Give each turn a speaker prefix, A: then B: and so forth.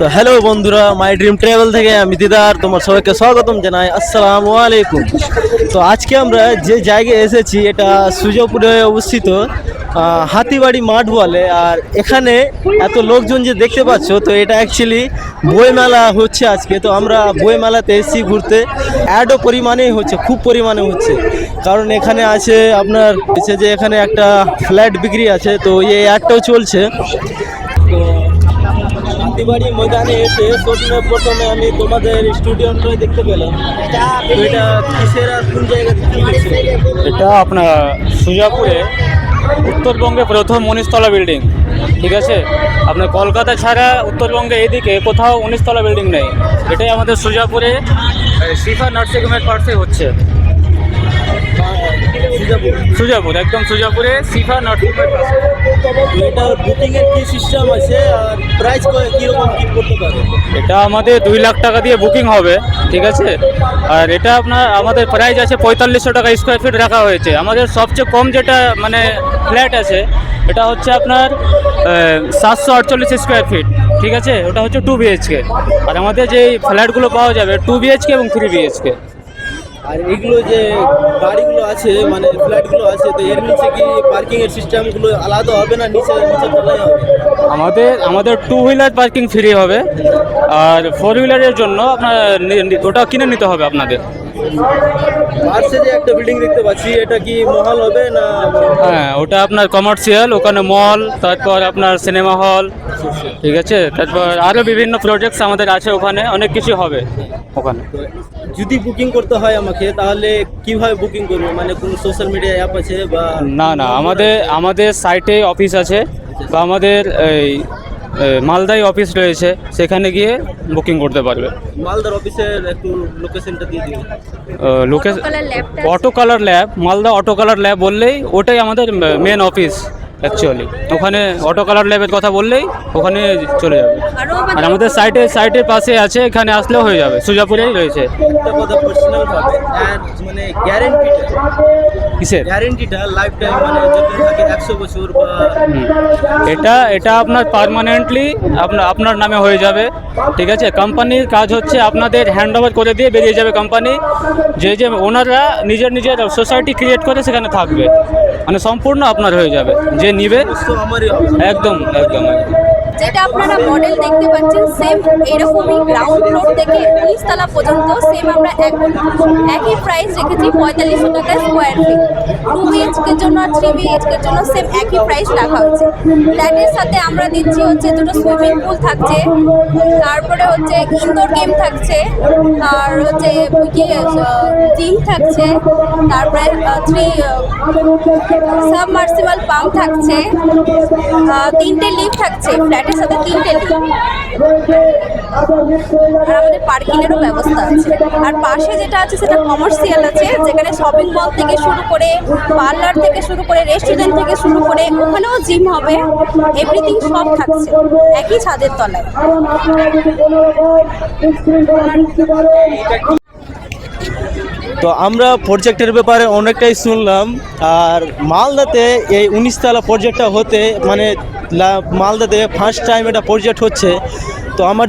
A: তো হ্যালো বন্ধুরা my dream travel থেকে আমি দিদার তোমার সবাইকে স্বাগতম জানাই। আসসালামু আলাইকুম। তো আজকে আমরা যে জায়গায় এসেছি, এটা সুজাপুরে অবস্থিত হাতিবাড়ি মাঠ বলে। আর এখানে এত লোকজন যে দেখতে পাচ্ছ, তো এটা অ্যাকচুয়ালি বইমেলা হচ্ছে আজকে। তো আমরা বইমেলাতে এসেছি ঘুরতে। অ্যাডও পরিমাণেই হচ্ছে, খুব পরিমাণে হচ্ছে। কারণ এখানে আছে আপনার হচ্ছে যে এখানে একটা ফ্ল্যাট বিক্রি আছে, তো এই অ্যাডটাও চলছে। তো হাতিবাড়ি ময়দানে এসে প্রথমে প্রথমে আমি তোমাদের স্টুডিওটা দেখতে পেলাম। এটা কিসের আর কোন জায়গা?
B: এটা আপনার সুজাপুরে উত্তরবঙ্গে প্রথম উনিশতলা বিল্ডিং, ঠিক আছে? আপনার কলকাতা ছাড়া উত্তরবঙ্গে এদিকে কোথাও উনিশতলা বিল্ডিং নেই। এটাই আমাদের সুজাপুরে শিফা নার্সিং হোমের পাশে হচ্ছে।
A: সুজাপুর।
B: একদম সুজাপুরে হোমের পাশে
A: তো বুকিং এর কি সিস্টেম আছে আর প্রাইস কীরকম কি করতে পারে?
B: এটা আমাদের দুই লাখ টাকা দিয়ে বুকিং হবে ঠিক আছে? আর এটা আপনার আমাদের প্রাইস আছে পঁয়তাল্লিশশো টাকা স্কোয়ার ফিট রাখা হয়েছে। আমাদের সবচেয়ে কম যেটা মানে ফ্ল্যাট আছে এটা হচ্ছে আপনার সাতশো আটচল্লিশ স্কোয়ার ফিট ঠিক আছে? ওটা হচ্ছে টু বিএইচকে আর আমাদের যে ফ্ল্যাটগুলো পাওয়া যাবে টু বিএইচকে এবং থ্রি বিএইচকে
A: আর এগুলো যে গাড়িগুলো আছে মানে ফ্ল্যাটগুলো আছে, তো এর নিচে কি পার্কিং এর সিস্টেমগুলো আলাদা হবে না নিচে নিচে হবে?
B: আমাদের আমাদের টু হুইলার পার্কিং ফ্রি হবে। আর ফোর হুইলারের জন্য আপনার ওটা কিনে নিতে হবে আপনাদের।
A: যে একটা বিল্ডিং দেখতে পাচ্ছি এটা কি মহল হবে না
B: হ্যাঁ ওটা আপনার কমার্শিয়াল ওখানে মল তারপর আপনার সিনেমা হল ঠিক আছে? তারপর আরও বিভিন্ন প্রজেক্টস আমাদের আছে ওখানে অনেক কিছু হবে ওখানে।
A: যদি বুকিং করতে হয় আমাকে তাহলে কীভাবে বুকিং করব? মানে কোন সোশ্যাল মিডিয়া অ্যাপ আছে বা
B: না না আমাদের আমাদের সাইটে অফিস আছে বা আমাদের এই মালদায় অফিস রয়েছে সেখানে গিয়ে বুকিং করতে পারবে।
A: মালদার অফিসের একটু লোকেশনটা দিয়ে দিন
B: location auto colour lab Malda auto colour lab বললেই ওটাই আমাদের মেন অফিস অ্যাকচুয়ালি ওখানে অটো কালার ল্যাবের কথা বললেই ওখানে চলে যাবে।
C: আর
B: আমাদের সাইটে সাইটের পাশে আছে এখানে আসলেও হয়ে যাবে। সুজাপুরেই রয়েছে।
A: মানে
B: কিসের?
A: গ্যারেন্টিটা লাইফ টাইম মানে একশো বছর বা।
B: এটা এটা আপনার পার্মানেন্টলি আপনার আপনার নামে হয়ে যাবে। ঠিক আছে? কোম্পানির কাজ হচ্ছে আপনাদের হ্যান্ড ওভার করে দিয়ে বেরিয়ে যাবে কোম্পানি যে যে ওনাররা নিজের নিজের সোসাইটি ক্রিয়েট করে সেখানে থাকবে। মানে সম্পূর্ণ আপনার হয়ে যাবে। যে নিবে একদম একদম একদম।
C: যেটা আপনারা মডেল দেখতে পাচ্ছেন সেম এরকমই গ্রাউন্ড ফ্লোর থেকে নিচতলা পর্যন্ত সেম আমরা এক একই প্রাইস রেখেছি পঁয়তাল্লিশশো টাকা স্কোয়ার ফিট টু বিএইচকের জন্য আর থ্রি বিএইচকের জন্য সেম একই প্রাইস রাখা হয়েছে। ফ্ল্যাটের সাথে আমরা দিচ্ছি হচ্ছে দুটো সুইমিং পুল থাকছে, তারপরে হচ্ছে ইনডোর গেম থাকছে, আর হচ্ছে জিম থাকছে, তারপরে থ্রি সাবমার্সিবল পাম্প থাকছে তিনটে লিফট থাকছে ফ্ল্যাটের সাথে তিনটে আর আমাদের পার্কিংয়েরও ব্যবস্থা আছে। আর পাশে যেটা আছে সেটা কমার্শিয়াল আছে যেখানে শপিং মল থেকে শুরু করে পার্লার থেকে শুরু করে রেস্টুরেন্ট থেকে শুরু করে ওখানেও জিম হবে। এভরিথিং সব থাকছে একই ছাদের তলায়।
A: তো আমরা প্রজেক্টের ব্যাপারে অনেকটাই শুনলাম। আর মালদাতে এই উনিশতলা প্রজেক্টটা হতে মানে মালদাতে ফার্স্ট টাইম এটা প্রজেক্ট হচ্ছে। তো আমার